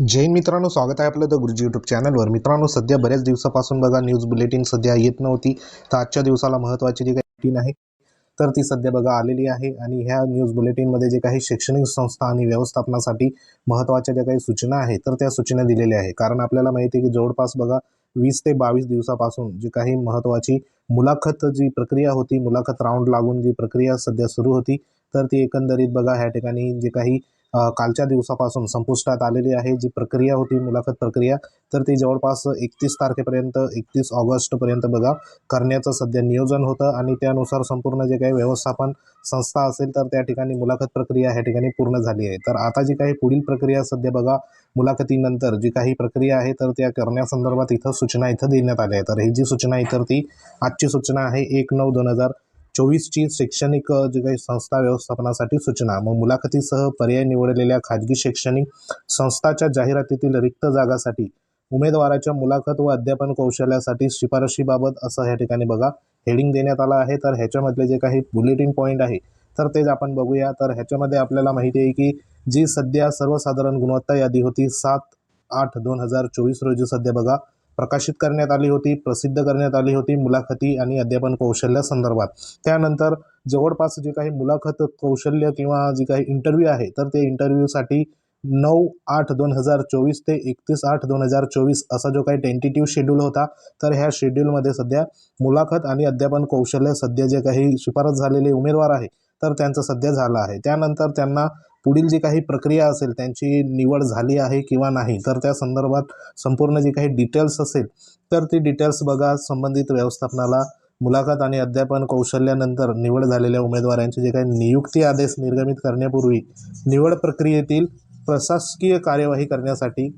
जैन मित्रांनो स्वागत आहे आपलं द गुरुजी यूट्यूब चॅनलवर मित्रांनो सध्या बऱ्याच दिवसापासून बघा न्यूज बुलेटिन सध्या येत नव्हती. तर आजच्या दिवसाला महत्त्वाची जी काही बुलेटिन आहे तर ती सध्या बघा आलेली आहे. आणि ह्या न्यूज बुलेटिनमध्ये जे काही शैक्षणिक संस्था आणि व्यवस्थापनासाठी महत्त्वाच्या ज्या काही सूचना आहेत तर त्या सूचना दिलेल्या आहे कारण आपल्याला माहिती आहे की जवळपास बघा वीस ते बावीस दिवसापासून जी काही महत्त्वाची मुलाखत जी प्रक्रिया होती मुलाखत राऊंड लागून जी प्रक्रिया सध्या सुरू होती तर ती एकंदरीत बघा ह्या ठिकाणी जे काही कालच्या दिवसापासून संपुष्टात आलेली आहे जी प्रक्रिया होती मुलाखत प्रक्रिया तर ती जवळपास एकतीस तारखेपर्यंत एकतीस ऑगस्टपर्यंत बघा करण्याचं सध्या नियोजन होतं आणि त्यानुसार संपूर्ण जे काही व्यवस्थापन संस्था असेल तर त्या ठिकाणी मुलाखत प्रक्रिया ह्या ठिकाणी पूर्ण झाली आहे. तर आता जी काही पुढील प्रक्रिया सध्या बघा मुलाखतीनंतर जी काही प्रक्रिया आहे तर त्या करण्यासंदर्भात इथं सूचना इथं देण्यात आल्या आहे तर ही जी सूचना आहे तर ती आजची सूचना आहे एक नऊ दोन हजार चोवीसची शैक्षणिक जे काही संस्था व्यवस्थापनासाठी सूचना मग मुलाखतीसह पर्याय निवडलेल्या खाजगी शैक्षणिक संस्थाच्या जाहिरातीतील रिक्त जागासाठी उमेदवाराच्या मुलाखत व अध्यापन कौशल्यासाठी शिफारशीबाबत असं ह्या ठिकाणी बघा. हेडिंग देण्यात आलं आहे तर ह्याच्यामधले जे काही बुलेटिन पॉईंट आहे तर तेच आपण बघूया. तर ह्याच्यामध्ये आपल्याला माहिती आहे की जी सध्या सर्वसाधारण गुणवत्ता यादी होती सात आठ दोन हजार चोवीस रोजी सध्या बघा प्रकाशित करण्यात आली होती प्रसिद्ध करण्यात आली होती मुलाखती आणि अध्यापन कौशल्या संदर्भात. त्यानंतर जवळपास जे काही मुलाखत कौशल्य किंवा जे काही इंटरव्ह्यू आहे तर ते इंटरव्ह्यूसाठी नऊ आठ दोन हजार चोवीस ते एकतीस आठ दोन हजार चोवीस असा जो काही टेंटेटिव्ह शेड्यूल होता तर ह्या शेड्यूलमध्ये सध्या मुलाखत आणि अध्यापन कौशल्य सध्या जे काही शिफारस झालेले उमेदवार आहे तर त्यांचं सध्या झालं आहे. त्यानंतर त्यांना पुढील जी काही प्रक्रिया असेल त्यांची निवड झाली आहे किंवा नाही तर त्या संदर्भात संपूर्ण जी काही डिटेल्स असेल तर ती डिटेल्स बघा. संबंधित व्यवस्थापनाला मुलाखत आणि अध्यापन कौशल्यानंतर निवड झालेल्या उमेदवारांचे जे काही नियुक्ती आदेश निर्गमित करण्यापूर्वी निवड प्रक्रियेतील प्रशासकीय कार्यवाही करण्यासाठी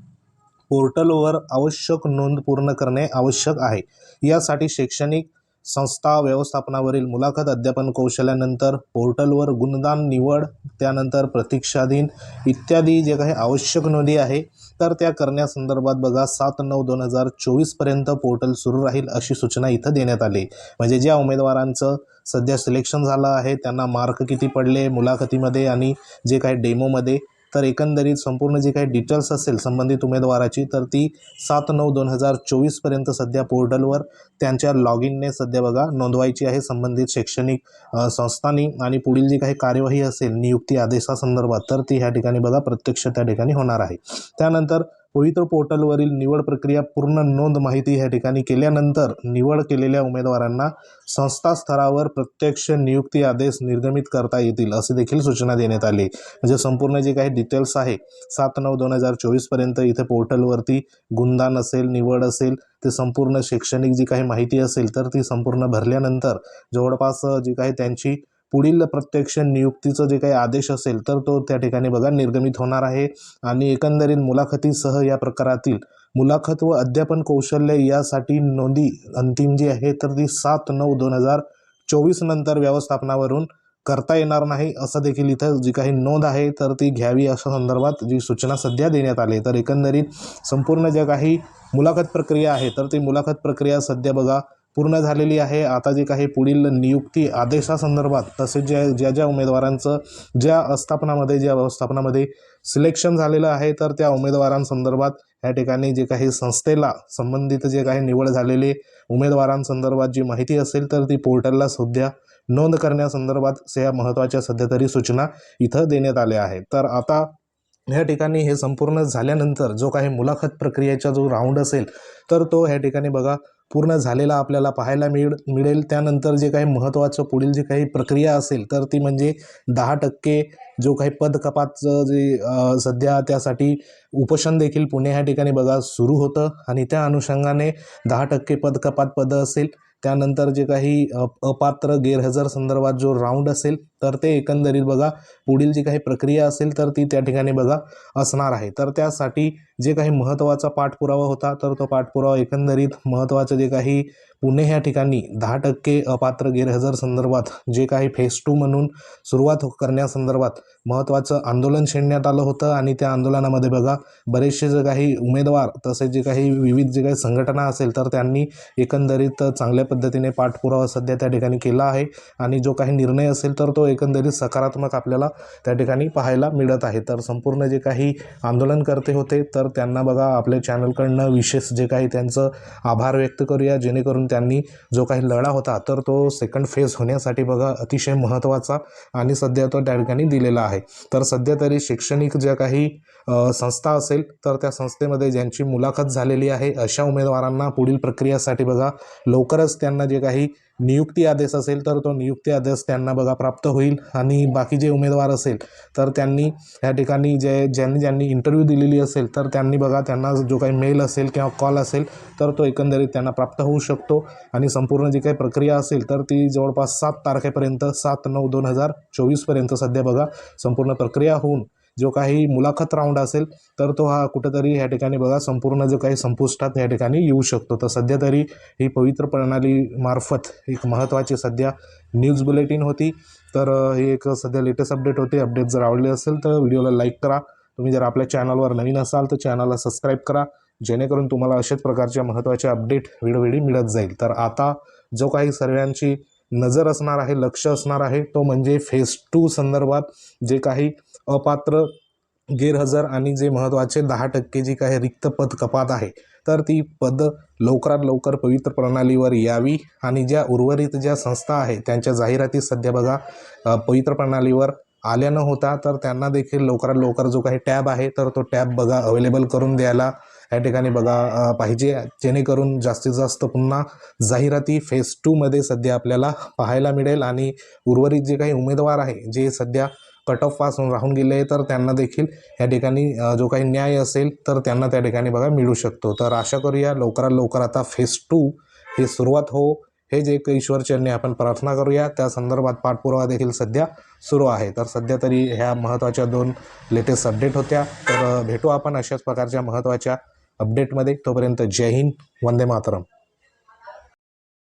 पोर्टलवर आवश्यक नोंद पूर्ण करणे आवश्यक आहे. यासाठी शैक्षणिक संस्था व्यवस्थापनावरील मुलाखत अध्यापन कौशल्यानंतर पोर्टलवर गुणदान निवड त्यानंतर प्रतीक्षाधीन इत्यादी जे काही आवश्यक नोंदी आहे तर त्या करण्यासंदर्भात बघा सात नऊ दोन हजार चोवीसपर्यंत पोर्टल सुरू राहील अशी सूचना इथं देण्यात आली. म्हणजे ज्या उमेदवारांचं सध्या सिलेक्शन झालं आहे त्यांना मार्क किती पडले मुलाखतीमध्ये आणि जे काही डेमोमध्ये तर एकंदरीत संपूर्ण जी काही डिटेल्स असेल संबंधित उमेदवाराची तर ती सात नऊ दोन हजार चोवीसपर्यंत सध्या पोर्टलवर त्यांच्या लॉग इनने सध्या बघा नोंदवायची आहे. संबंधित शैक्षणिक संस्थांनी आणि पुढील जी काही कार्यवाही असेल नियुक्ती आदेशासंदर्भात तर ती ह्या ठिकाणी बघा प्रत्यक्ष त्या ठिकाणी होणार आहे. त्यानंतर पवित्र पोर्टलवरील निवड प्रक्रिया पूर्ण नोंद माहिती ह्या ठिकाणी केल्यानंतर निवड केलेल्या उमेदवारांना संस्था स्तरावर प्रत्यक्ष नियुक्ती आदेश निर्गमित करता येतील असे देखील सूचना देण्यात आली. म्हणजे संपूर्ण जे काही डिटेल्स आहे सात नऊ दोन हजार चोवीसपर्यंत इथे पोर्टलवरती गुणदान असेल निवड असेल ते संपूर्ण शैक्षणिक जी काही माहिती असेल तर ती संपूर्ण भरल्यानंतर जवळपास जी काही त्यांची पुढील प्रत्यक्ष नियुक्तीचं जे काही आदेश असेल तर तो त्या ठिकाणी बघा निर्गमित होणार आहे. आणि एकंदरीत मुलाखतीसह या प्रकारातील मुलाखत व अध्यापन कौशल्य यासाठी नोंदी अंतिम जी आहे तर ती सात नऊ दोन हजार चोवीस नंतर व्यवस्थापनावरून करता येणार नाही असं देखील इथं जी काही नोंद आहे तर ती घ्यावी अशा संदर्भात जी सूचना सध्या देण्यात आली तर एकंदरीत संपूर्ण ज्या काही मुलाखत प्रक्रिया आहे तर ती मुलाखत प्रक्रिया सध्या बघा पूर्ण झालेली आहे. आता जे काही पुढील नियुक्ती आदेशासंदर्भात तसेच ज्या ज्या ज्या उमेदवारांचं ज्या आस्थापनामध्ये ज्या व्यवस्थापनामध्ये सिलेक्शन झालेलं आहे तर त्या उमेदवारांसंदर्भात या ठिकाणी जे काही संस्थेला संबंधित जे काही निवड झालेले उमेदवारांसंदर्भात जी माहिती असेल तर ती पोर्टलला सध्या नोंद करण्यासंदर्भात या महत्त्वाच्या सध्या तरी सूचना इथं देण्यात आल्या आहेत. तर आता ह्या ठिकाणी हे संपूर्ण झाल्यानंतर जो काही मुलाखत प्रक्रियेचा जो राऊंड असेल तर तो ह्या ठिकाणी बघा पूर्ण झालेला आपल्याला पाहायला मिळ मिळेल. त्यानंतर जे काही महत्त्वाचं पुढील जी काही प्रक्रिया असेल तर ती म्हणजे दहा टक्के जो काही पदकपातचं जे सध्या त्यासाठी उपोषण देखील पुणे ह्या ठिकाणी बघा सुरू होतं. आणि त्या अनुषंगाने दहा टक्के पदकपात पदं असेल. त्यानंतर जे काही अपात्र गैरहजर संदर्भात जो राऊंड असेल तर ते एकंदरीत बघा पुढील जी काही प्रक्रिया असेल तर ती त्या ठिकाणी बघा असणार आहे. तर त्यासाठी जे काही महत्त्वाचा पाठपुरावा होता तर तो पाठपुरावा एकंदरीत महत्त्वाचं जे काही पुणे ह्या ठिकाणी दहा टक्के अपात्र गैरहजर संदर्भात जे काही फेस टू म्हणून सुरुवात करण्यासंदर्भात महत्त्वाचं आंदोलन छेडण्यात आलं होतं. आणि त्या आंदोलनामध्ये बघा बरेचसे जे काही उमेदवार तसेच जे काही विविध जे काही संघटना असेल तर त्यांनी एकंदरीत चांगल्या पद्धतीने पाठपुरावा सध्या त्या ठिकाणी केला आहे. आणि जो काही निर्णय असेल तर तो एकंदरीत सकारात्मक आपल्याला त्या ठिकाणी पाहायला मिळत आहे. तर संपूर्ण जे काही आंदोलनकर्ते होते तर तर त्यांना बघा आपल्या चॅनलकडनं विशेष जे काही त्यांचं आभार व्यक्त करूया जेणेकरून त्यांनी जो काही लढा होता तर तो सेकंड फेज होण्यासाठी बघा अतिशय महत्त्वाचा आणि सध्या तो त्या ठिकाणी दिलेला आहे. तर सध्या तरी शैक्षणिक ज्या काही संस्था असेल तर त्या संस्थेमध्ये ज्यांची मुलाखत झालेली आहे अशा उमेदवारांना पुढील प्रक्रियासाठी बघा लवकरच त्यांना जे काही नियुक्ती आदेश असेल तर तो नियुक्ती आदेश त्यांना बघा प्राप्त होईल आणि बाकी जे उमेदवार असेल तर त्यांनी या ठिकाणी जे ज्यांनी ज्यांनी इंटरव्ह्यू दिलेली असेल तर त्यांनी बघा त्यांना जो काही मेल असेल किंवा कॉल असेल तर तो एकंदरीत त्यांना प्राप्त होऊ शकतो. आणि संपूर्ण जी काही प्रक्रिया असेल तर ती जवळपास सात तारखेपर्यंत सात नऊ दोन हजार चोवीसपर्यंत सध्या बघा संपूर्ण प्रक्रिया होऊन जो काही मुलाखत राऊंड असेल तर तो हा कुठंतरी ह्या ठिकाणी बघा संपूर्ण जो काही संपुष्टात या ठिकाणी येऊ शकतो. तर सध्या तरी ही पवित्र प्रणालीमार्फत एक महत्त्वाची सध्या न्यूज बुलेटिन होती. तर ही एक सध्या लेटेस्ट अपडेट होती. अपडेट जर आवडली असेल तर व्हिडिओला लाईक करा. तुम्ही जर आपल्या चॅनलवर नवीन असाल तर चॅनलला सबस्क्राईब करा. जेणेकरून तुम्हाला अशाच प्रकारच्या महत्त्वाच्या अपडेट वेळोवेळी मिळत जाईल. तर आता जो काही सर्वांची नजर असणार आहे लक्ष असणार आहे तो म्हणजे फेज टू संदर्भात जे काही अपात्र गैरहजर आणि जे महत्त्वाचे दहा टक्के जी काही रिक्त पद कपात आहे तर ती पद लवकरात लवकर पवित्र प्रणालीवर यावी आणि ज्या उर्वरित ज्या संस्था आहे त्यांच्या जाहिराती सध्या बघा पवित्र प्रणालीवर आल्या न होता तर त्यांना देखील लवकरात लवकर जो काही टॅब आहे तर तो टॅब बघा अवेलेबल करून द्यायला या ठिकाणी बघा पाहिजे. जेणेकरून जास्तीत जास्त पुन्हा जाहिराती फेज टूमध्ये सध्या आपल्याला पाहायला मिळेल आणि उर्वरित जे काही उमेदवार आहे जे सध्या कट ऑफपासून राहून गेले तर त्यांना देखील या ठिकाणी जो काही न्याय असेल तर त्यांना त्या ठिकाणी बघा मिळू शकतो. तर आशा करूया लवकरात लवकर आता फेज टू ही सुरुवात हो हे जे एक ईश्वरचरणी आपण प्रार्थना करूया. त्या संदर्भात पाठपुरावा देखील सध्या सुरू आहे. तर सध्या तरी ह्या महत्त्वाच्या दोन लेटेस्ट अपडेट होत्या. तर भेटू आपण अशाच प्रकारच्या महत्त्वाच्या अपडेटमध्ये तोपर्यंत जय हिंद वंदे मातरम.